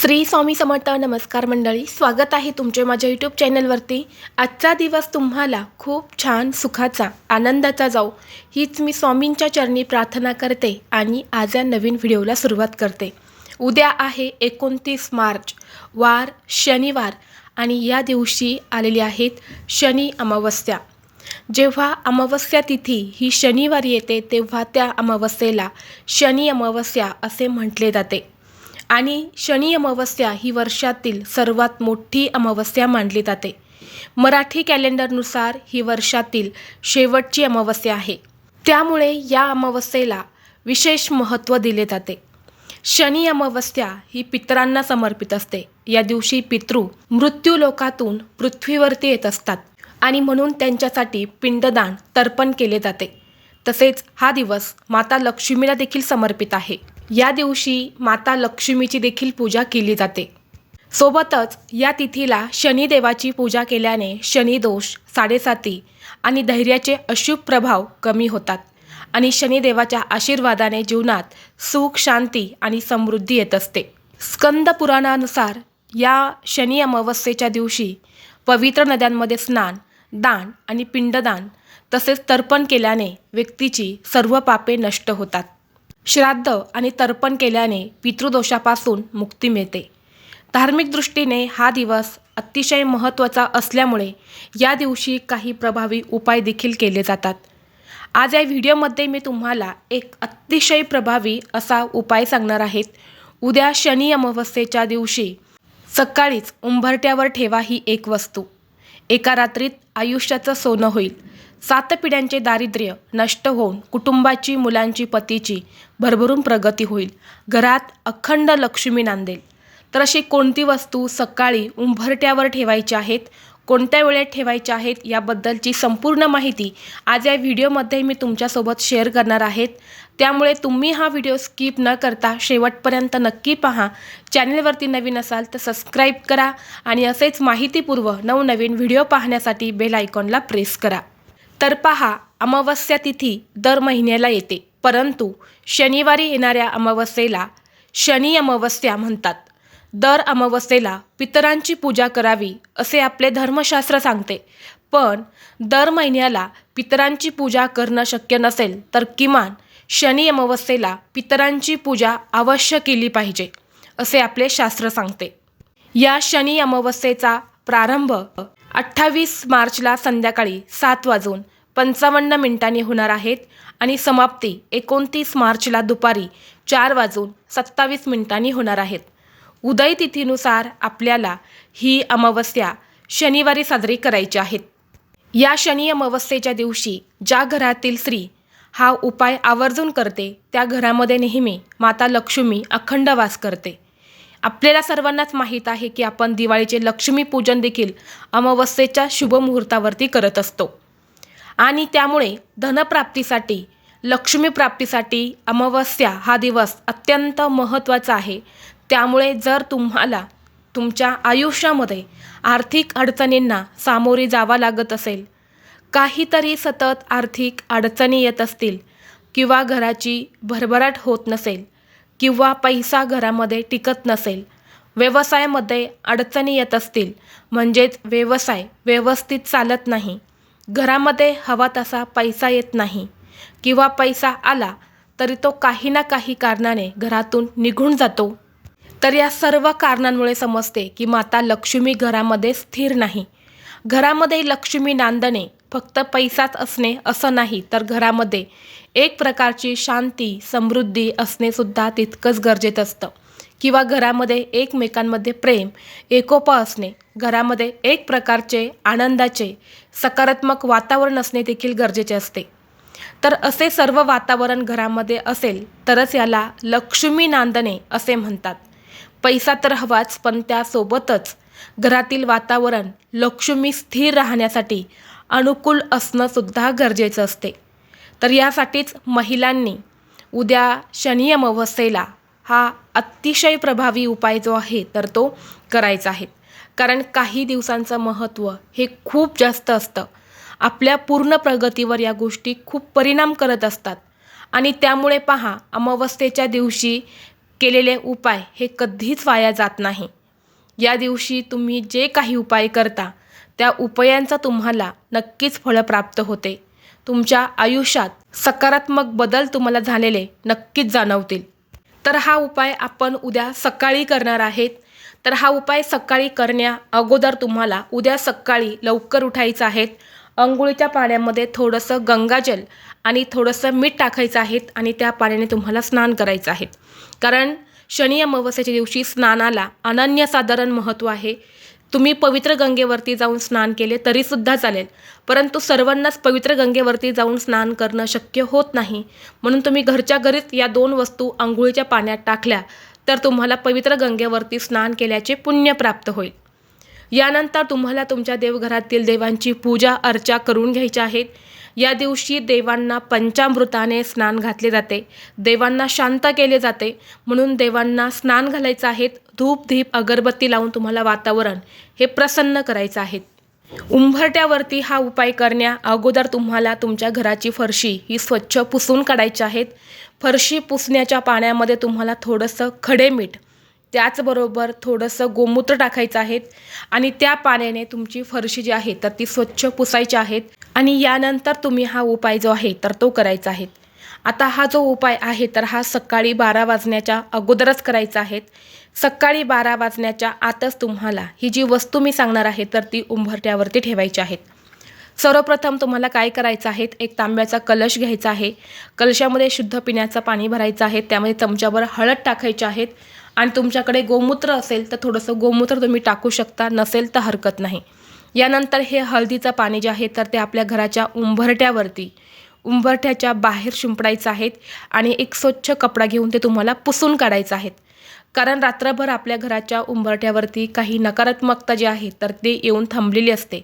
श्री स्वामी समर्थ नमस्कार मंडळी. स्वागत आहे तुमचे माझ्या यूट्यूब चॅनलवरती आजचा दिवस तुम्हाला खूप छान सुखाचा आनंदाचा जाऊ हीच मी स्वामींच्या चरणी प्रार्थना करते आणि आज या नवीन व्हिडिओला सुरुवात करते. उद्या आहे एकोणतीस मार्च वार शनिवार आणि या दिवशी आलेली आहेत शनी अमावस्या. जेव्हा अमावस्या तिथी ही शनिवारी येते तेव्हा त्या अमावस्येला शनी अमावस्या असे म्हटले जाते. आणि शनी अमावस्या ही वर्षातील सर्वात मोठी अमावस्या मानली जाते. मराठी कॅलेंडरनुसार ही वर्षातील शेवटची अमावस्या आहे. त्यामुळे या अमावस्येला विशेष महत्त्व दिले जाते. शनी अमावस्या ही पितरांना समर्पित असते. या दिवशी पितृ मृत्यूलोकातून पृथ्वीवरती येत असतात आणि म्हणून त्यांच्यासाठी पिंडदान तर्पण केले जाते. तसेच हा दिवस माता लक्ष्मीला देखील समर्पित आहे. या दिवशी माता लक्ष्मीची देखील पूजा केली जाते. सोबतच या तिथीला शनिदेवाची पूजा केल्याने शनिदोष साडेसाती आणि धैर्याचे अशुभ प्रभाव कमी होतात आणि शनिदेवाच्या आशीर्वादाने जीवनात सुख शांती आणि समृद्धी येत असते. स्कंद पुराणानुसार या शनी अमावस्येच्या दिवशी पवित्र नद्यांमध्ये स्नान दान आणि पिंडदान तसेच तर्पण केल्याने व्यक्तीची सर्व पापे नष्ट होतात. श्राद्ध आणि तर्पण केल्याने पितृदोषापासून मुक्ती मिळते. धार्मिक दृष्टीने हा दिवस अतिशय महत्त्वाचा असल्यामुळे या दिवशी काही प्रभावी उपाय देखील केले जातात. आज या व्हिडिओमध्ये मी तुम्हाला एक अतिशय प्रभावी असा उपाय सांगणार आहेत उद्या शनी अमावस्येच्या दिवशी सकाळीच उंबरट्यावर ठेवा ही एक वस्तू. एका रात्रीत आयुष्याचं सोनं होईल. सात पिढ्यांचे दारिद्र्य नष्ट होऊन कुटुंबाची मुलांची पतीची भरभरून प्रगती होईल. घरात अखंड लक्ष्मी नांदेल. तर अशी कोणती वस्तू सकाळी उंभरट्यावर ठेवायची आहेत? कोणत्या वेळेत ठेवायच्या आहेत? याबद्दलची संपूर्ण माहिती आज या व्हिडिओमध्ये मी तुमच्यासोबत शेअर करणार आहेत. त्यामुळे तुम्ही हा व्हिडिओ स्किप न करता शेवटपर्यंत नक्की पहा. चॅनलवरती नवीन असाल तर सबस्क्राईब करा आणि असेच माहितीपूर्व नवनवीन व्हिडिओ पाहण्यासाठी बेल आयकॉनला प्रेस करा. तर पहा अमावस्या तिथी दर महिन्याला येते. परंतु शनिवारी येणाऱ्या अमावस्येला शनी अमावस्या म्हणतात. दर अमावस्येला पितरांची पूजा करावी असे आपले धर्मशास्त्र सांगते. पण दर महिन्याला पितरांची पूजा करणं शक्य नसेल तर किमान शनी अमावस्येला पितरांची पूजा अवश्य केली पाहिजे असे आपले शास्त्र सांगते. या शनी अमावस्येचा प्रारंभ अठ्ठावीस मार्चला संध्याकाळी सात वाजून पंचावन्न मिनिटांनी होणार आहेत आणि समाप्ती एकोणतीस मार्चला दुपारी चार वाजून सत्तावीस मिनिटांनी होणार आहेत. उदय तिथीनुसार आपल्याला ही अमावस्या शनिवारी साजरी करायची आहेत या शनी अमावस्येच्या दिवशी ज्या घरातील स्त्री हा उपाय आवर्जून करते त्या घरामध्ये नेहमी माता लक्ष्मी अखंड वास करते. आपल्याला सर्वांनाच माहीत आहे की आपण दिवाळीचे लक्ष्मीपूजन देखील अमावस्येच्या शुभमुहूर्तावरती करत असतो. आणि त्यामुळे धनप्राप्तीसाठी लक्ष्मीप्राप्तीसाठी अमावस्या हा दिवस अत्यंत महत्त्वाचा आहे. त्यामुळे जर तुम्हाला तुमच्या आयुष्यामध्ये आर्थिक अडचणींना सामोरे जावा लागत असेल काहीतरी सतत आर्थिक अडचणी येत असतील किंवा घराची भरभराट होत नसेल किंवा पैसा घरामध्ये टिकत नसेल. व्यवसायामध्ये अडचणी येत असतील. म्हणजेच व्यवसाय व्यवस्थित चालत नाही. घरामध्ये हवा तसा पैसा येत नाही. किंवा पैसा आला तरी तो काही ना काही कारणाने घरातून निघून जातो. तर या सर्व कारणांमुळे समजते की माता लक्ष्मी घरामध्ये स्थिर नाही. घरामध्ये लक्ष्मी नांदणे फक्त पैसाच असणे असं नाही तर घरामध्ये एक प्रकारची शांती समृद्धी असणेसुद्धा तितकंच गरजेचं असतं. किंवा घरामध्ये एकमेकांमध्ये प्रेम एकोपा असणे घरामध्ये एक प्रकारचे आनंदाचे सकारात्मक वातावरण असणे देखील गरजेचे असते. तर असे सर्व वातावरण घरामध्ये असेल तरच याला लक्ष्मी नांदणे असे म्हणतात. पैसा तर हवाच पण त्यासोबतच घरातील वातावरण लक्ष्मी स्थिर राहण्यासाठी अनुकूल असणं सुद्धा गरजेचं असते. तर यासाठीच महिलांनी उद्या शनी अमावस्येला हा अतिशय प्रभावी उपाय जो आहे तर तो करायचा आहे. कारण काही दिवसांचं महत्त्व हे खूप जास्त असतं. आपल्या पूर्ण प्रगतीवर या गोष्टी खूप परिणाम करत असतात. आणि त्यामुळे पहा अमावस्येच्या दिवशी केलेले उपाय हे कधीच वाया जात नाही. या दिवशी तुम्ही जे काही उपाय करता त्या उपायांचा तुम्हाला नक्कीच फळं प्राप्त होते. तुमच्या आयुष्यात सकारात्मक बदल तुम्हाला झालेले नक्कीच जाणवतील. तर हा उपाय आपण उद्या सकाळी करणार आहेत. तर हा उपाय सकाळी करण्या अगोदर तुम्हाला उद्या सकाळी लवकर उठायचं आहेत. अंघोळीच्या पाण्यामध्ये थोडंसं गंगाजल आणि थोडंसं मीठ टाकायचं आहेत आणि त्या पाण्याने तुम्हाला स्नान करायचं आहे. कारण शनी अमावस्याच्या दिवशी स्नानाला अनन्यसाधारण महत्त्व आहे. तुम्ही पवित्र गंगेवरती जाऊन स्नान केले तरीसुद्धा चालेल. परंतु सर्वांनाच पवित्र गंगेवरती जाऊन स्नान करणं शक्य होत नाही. म्हणून तुम्ही घरच्या घरीच या दोन वस्तू आंघोळीच्या पाण्यात टाकल्या तर तुम्हाला पवित्र गंगेवरती स्नान केल्याचे पुण्य प्राप्त होईल. यानंतर तुम्हाला तुमच्या देवघरातील देवांची पूजा अर्चा करून घ्यायच्या आहेत. या दिवशी देवांना पंचामृताने स्नान घातले जाते. देवांना शांत केले जाते. म्हणून देवांना स्नान घालायचं आहेत. धूप धीप अगरबत्ती लावून तुम्हाला वातावरण हे प्रसन्न करायचं आहे. उंबरट्यावरती हा उपाय करण्या अगोदर तुम्हाला तुमच्या घराची फरशी ही स्वच्छ पुसून काढायची आहेत. फरशी पुसण्याच्या पाण्यामध्ये तुम्हाला थोडंसं खडे मीठ त्याचबरोबर थोडंसं गोमूत्र टाकायचं आहेत आणि त्या पाण्याने तुमची फरशी जी आहे तर ती स्वच्छ पुसायची आहेत आणि यानंतर तुम्ही हा उपाय जो आहे तर तो करायचा आहे. आता हा जो उपाय आहे तर हा सकाळी बारा वाजण्याच्या अगोदरच करायचा आहे. सकाळी बारा वाजण्याच्या आतच तुम्हाला ही जी वस्तू मी सांगणार आहे तर ती उंबरट्यावरती ठेवायची आहेत. सर्वप्रथम तुम्हाला काय करायचं आहे एक तांब्याचा कलश घ्यायचा आहे. कलशामध्ये शुद्ध पिण्याचं पाणी भरायचं आहे. त्यामध्ये चमच्यावर हळद टाकायची आहेत आणि तुमच्याकडे गोमूत्र असेल तर थोडंसं गोमूत्र तुम्ही टाकू शकता नसेल तर हरकत नाही. यानंतर हे हळदीचं पाणी जे आहे तर ते आपल्या घराच्या उंबरट्यावरती उंबरठ्याच्या बाहेर शिंपडायचं आहेत आणि एक स्वच्छ कपडा घेऊन ते तुम्हाला पुसून काढायचं आहेत. कारण रात्रभर आपल्या घराच्या उंबरठ्यावरती काही नकारात्मकता जी आहे तर ते येऊन थांबलेली असते.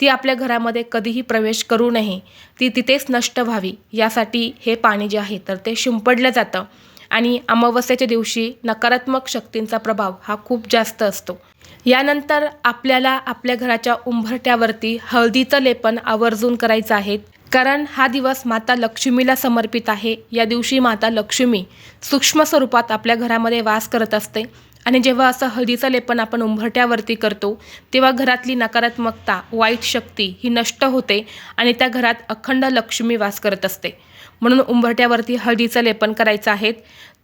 ती आपल्या घरामध्ये कधीही प्रवेश करू नये. ती तिथेच नष्ट व्हावी. यासाठी हे पाणी जे आहे तर ते शिंपडलं जातं. आणि अमावस्याच्या दिवशी नकारात्मक शक्तींचा प्रभाव हा खूप जास्त असतो. यानंतर आपल्याला आपल्या घराच्या उंबरट्यावरती हळदीचं लेपन आवर्जून करायचं आहे. कारण हा दिवस माता लक्ष्मीला समर्पित आहे. या दिवशी माता लक्ष्मी सूक्ष्म स्वरूपात आपल्या घरामध्ये वास करत असते. आणि जेव्हा असं हळदीचं लेपन आपण उंबरट्यावरती करतो तेव्हा घरातली नकारात्मकता वाईट शक्ती ही नष्ट होते आणि त्या घरात अखंड लक्ष्मी वास करत असते. म्हणून उंबरट्यावरती हळदीचं लेपन करायचं आहे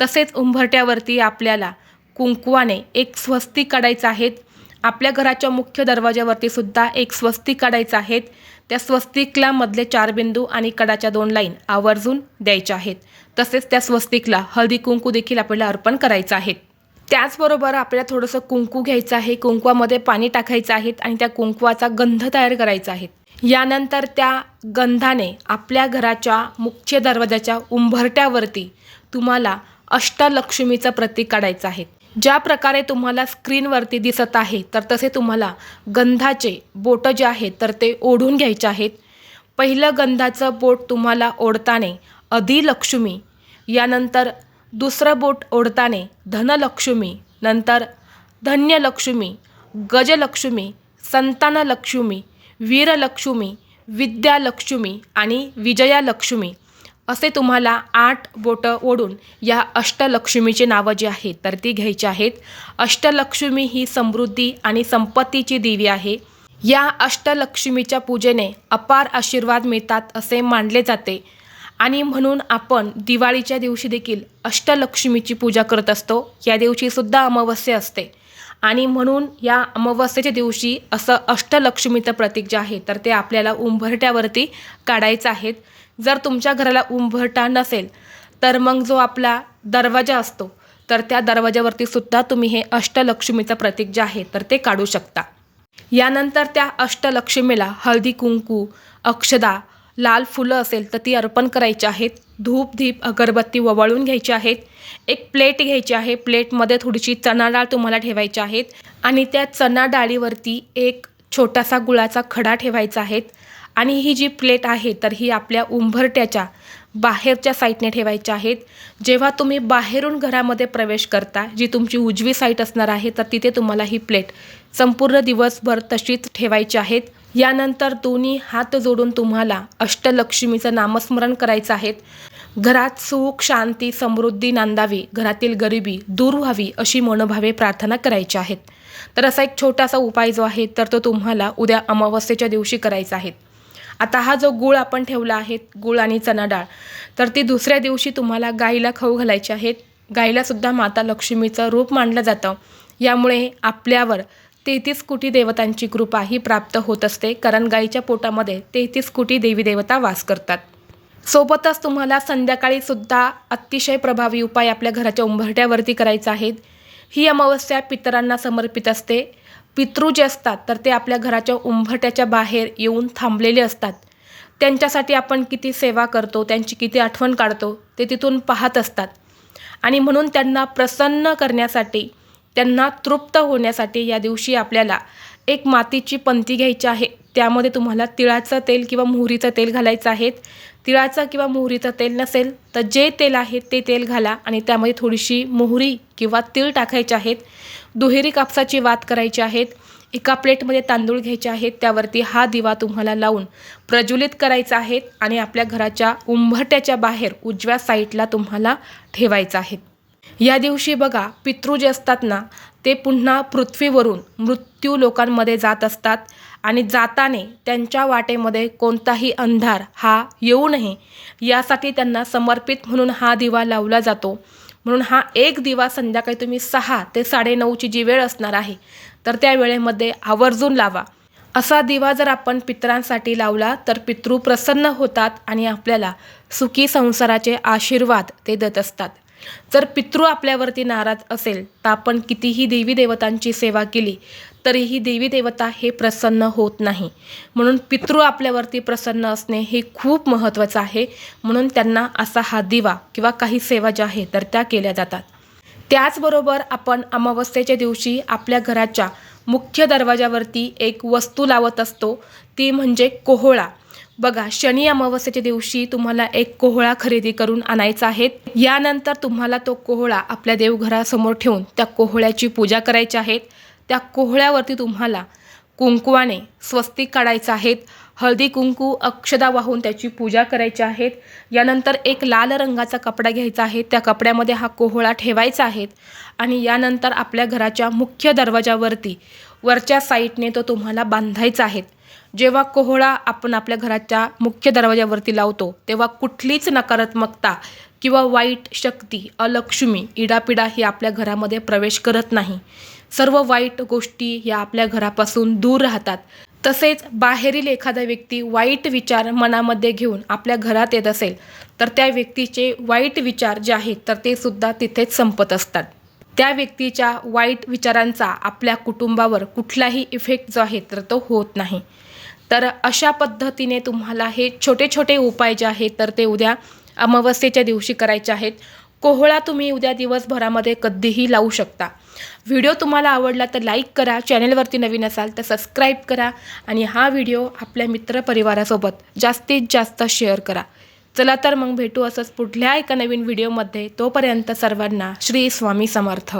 तसेच उंबरट्यावरती आपल्याला कुंकवाने एक स्वस्ती काढायचं आहेत. आपल्या घराच्या मुख्य दरवाज्यावरती सुद्धा एक स्वस्तिक काढायचं आहेत. त्या स्वस्तिकला मधले चार बिंदू आणि कडाच्या दोन लाईन आवर्जून द्यायच्या आहेत. तसेच त्या स्वस्तिकला हळदी कुंकू देखील आपल्याला अर्पण करायचं आहे त्याचबरोबर आपल्याला थोडंसं कुंकू घ्यायचं आहे. कुंकवामध्ये पाणी टाकायचं आहे आणि त्या कुंकवाचा गंध तयार करायचा आहे. यानंतर त्या गंधाने आपल्या घराच्या मुख्य दरवाजाच्या उंबरट्यावरती तुम्हाला अष्टलक्ष्मीचं प्रतीक काढायचं आहे. ज्या प्रकारे तुम्हाला स्क्रीनवरती दिसत आहे तर तसे तुम्हाला गंधाचे बोटं जे आहेत तर ते ओढून घ्यायचे आहेत. पहिलं गंधाचं बोट तुम्हाला ओढताने अधिलक्ष्मी यानंतर दुसरं बोट ओढताने धनलक्ष्मी नंतर धन्यलक्ष्मी गजलक्ष्मी संतानलक्ष्मी वीरलक्ष्मी विद्यालक्ष्मी आणि विजयालक्ष्मी असे तुम्हाला आठ बोटं ओढून या अष्टलक्ष्मीची नावं जी आहेत तर ती घ्यायची आहेत. अष्टलक्ष्मी ही समृद्धी आणि संपत्तीची देवी आहे. या अष्टलक्ष्मीच्या पूजेने अपार आशीर्वाद मिळतात असे मानले जाते. आणि म्हणून आपण दिवाळीच्या दिवशी देखील अष्टलक्ष्मीची पूजा करत असतो. या दिवशीसुद्धा अमावस्या असते. आणि म्हणून या अमावस्येच्या दिवशी असं अष्टलक्ष्मीचं प्रतीक जे आहे तर ते आपल्याला उंबरट्यावरती काढायचं आहेत जर तुमच्या घराला उंबरटा नसेल तर मग जो आपला दरवाजा असतो तर त्या दरवाजावरती सुद्धा तुम्ही हे अष्टलक्ष्मीचं प्रतीक जे आहे तर ते काढू शकता. यानंतर त्या अष्टलक्ष्मीला हळदी कुंकू अक्षदा लाल फुलं असेल तर ती अर्पण करायची आहेत. धूप धीप अगरबत्ती ववाळून घ्यायची आहेत. एक प्लेट घ्यायची आहे. प्लेटमध्ये थोडीशी चणा डाळ तुम्हाला ठेवायची आहेत. आणि त्या चणा डाळीवरती एक छोटासा गुळाचा खडा ठेवायचा आहे आणि ही जी प्लेट आहे तर ही आपल्या उंबरट्याच्या बाहेरच्या साईडने ठेवायच्या आहेत. जेव्हा तुम्ही बाहेरून घरामध्ये प्रवेश करता जी तुमची उजवी साईट असणार आहे तर तिथे तुम्हाला ही प्लेट संपूर्ण दिवसभर तशीच ठेवायची आहेत. यानंतर दोन्ही हात जोडून तुम्हाला अष्टलक्ष्मीचं नामस्मरण करायचं आहे घरात सुख शांती समृद्धी नांदावी घरातील गरिबी दूर व्हावी अशी मनोभावे प्रार्थना करायची आहेत. तर असा एक छोटासा उपाय जो आहे तर तो तुम्हाला उद्या अमावस्येच्या दिवशी करायचा आहे. आता हा जो गूळ आपण ठेवला आहे गूळ आणि चणा डाळ तर ती दुसऱ्या दिवशी तुम्हाला गाईला खाऊ घालायची आहेत. गाईलासुद्धा माता लक्ष्मीचं रूप मानलं जातं. यामुळे आपल्यावर तेहतीस कोटी देवतांची कृपा ही प्राप्त होत असते कारण गाईच्या पोटामध्ये तेहतीस कोटी देवी देवता वास करतात. सोबतच तुम्हाला संध्याकाळी सुद्धा अतिशय प्रभावी उपाय आपल्या घराच्या उंबरट्यावरती करायचा आहे ही अमावस्या पितरांना समर्पित असते. पितृ जे असतात तर ते आपल्या घराच्या उंबरट्याच्या बाहेर येऊन थांबलेले असतात. त्यांच्यासाठी आपण किती सेवा करतो त्यांची किती आठवण काढतो ते तिथून पाहत असतात. आणि म्हणून त्यांना प्रसन्न करण्यासाठी त्यांना तृप्त होण्यासाठी या दिवशी आपल्याला एक मातीची पंती घ्यायची आहे. त्यामध्ये तुम्हाला तिळाचं तेल किंवा मोहरीचं तेल घालायचं आहे. तिळाचं किंवा मोहरीचं तेल नसेल तर जे तेल आहे ते तेल घाला आणि त्यामध्ये थोडीशी मोहरी किंवा तीळ टाकायचे आहेत. दुहेरी कापसाची वात करायची आहेत. एका प्लेटमध्ये तांदूळ घ्यायचे आहेत. त्यावरती हा दिवा तुम्हाला लावून प्रज्वलित करायचा आहे आणि आपल्या घराच्या उंबरट्याच्या बाहेर उजव्या साईडला तुम्हाला ठेवायचा आहे. या दिवशी बघा पितृ जे असतात ना ते पुन्हा पृथ्वीवरून मृत्यू लोकांमध्ये जात असतात आणि जाताने त्यांच्या वाटेमध्ये कोणताही अंधार हा येऊ नये यासाठी त्यांना समर्पित म्हणून हा दिवा लावला जातो. म्हणून हा एक दिवा संध्याकाळी तुम्ही सहा ते साडेनऊची जी वेळ असणार आहे तर त्या वेळेमध्ये आवर्जून लावा. असा दिवा जर आपण पितरांसाठी लावला तर पितृ प्रसन्न होतात आणि आपल्याला सुखी संसाराचे आशीर्वाद ते देत असतात. जर पितृ आपल्यावरती नाराज असेल तर आपण कितीही देवी देवतांची सेवा केली तरीही देवी देवता हे प्रसन्न होत नाही. म्हणून पितृ आपल्यावरती प्रसन्न असणे हे खूप महत्त्वाचं आहे. म्हणून त्यांना असा हा दिवा किंवा काही सेवा ज्या आहेत तर त्या केल्या जातात. त्याचबरोबर आपण अमावस्येच्या दिवशी आपल्या घराच्या मुख्य दरवाजावरती एक वस्तू लावत असतो. ती म्हणजे कोहळा. बघा शनी अमावस्येच्या दिवशी तुम्हाला एक कोहळा खरेदी करून आणायचा आहे. यानंतर तुम्हाला तो कोहळा आपल्या देवघरासमोर ठेवून त्या कोहळ्याची पूजा करायची आहे. त्या कोहळ्यावरती तुम्हाला कुंकवाने स्वस्तिक काढायचं आहेत हळदी कुंकू अक्षदा वाहून त्याची पूजा करायची आहेत यानंतर एक लाल रंगाचा कपडा घ्यायचा आहे. त्या कपड्यामध्ये हा कोहळा ठेवायचा आहे. आणि यानंतर आपल्या घराच्या मुख्य दरवाजावरती वरच्या साईडने तो तुम्हाला बांधायचा आहे. जेव्हा कोहळा आपण आपल्या घराच्या मुख्य दरवाजावरती लावतो तेव्हा कुठलीच नकारात्मकता किंवा वाईट शक्ती अलक्ष्मी इडापिडा ही आपल्या घरामध्ये प्रवेश करत नाही. सर्व वाईट गोष्टी या आपल्या घरापासून दूर राहतात. तसेच बाहेरील एखादा व्यक्ती वाईट विचार मनामध्ये घेऊन आपल्या घरात येत असेल तर त्या व्यक्तीचे वाईट विचार जे आहेत तर ते सुद्धा तिथेच संपत असतात. त्या व्यक्तीच्या वाईट विचारांचा आपल्या कुटुंबावर कुठलाही इफेक्ट जो आहे तर तो होत नाही. तर अशा पद्धतीने तुम्हाला हे छोटे छोटे उपाय जे आहेत तर ते उद्या अमावस्येच्या दिवशी करायचे आहेत. कोहळा तुम्ही उद्या दिवसभरामध्ये कधीही लावू शकता. व्हिडिओ तुम्हाला आवडला तर लाईक करा चॅनलवरती नवीन असाल तर सबस्क्राईब करा आणि हा व्हिडिओ आपल्या मित्रपरिवारासोबत जास्तीत जास्त शेअर करा. चला तर मग भेटू असंच पुढल्या एका नवीन व्हिडिओमध्ये. तोपर्यंत सर्वांना श्री स्वामी समर्थ.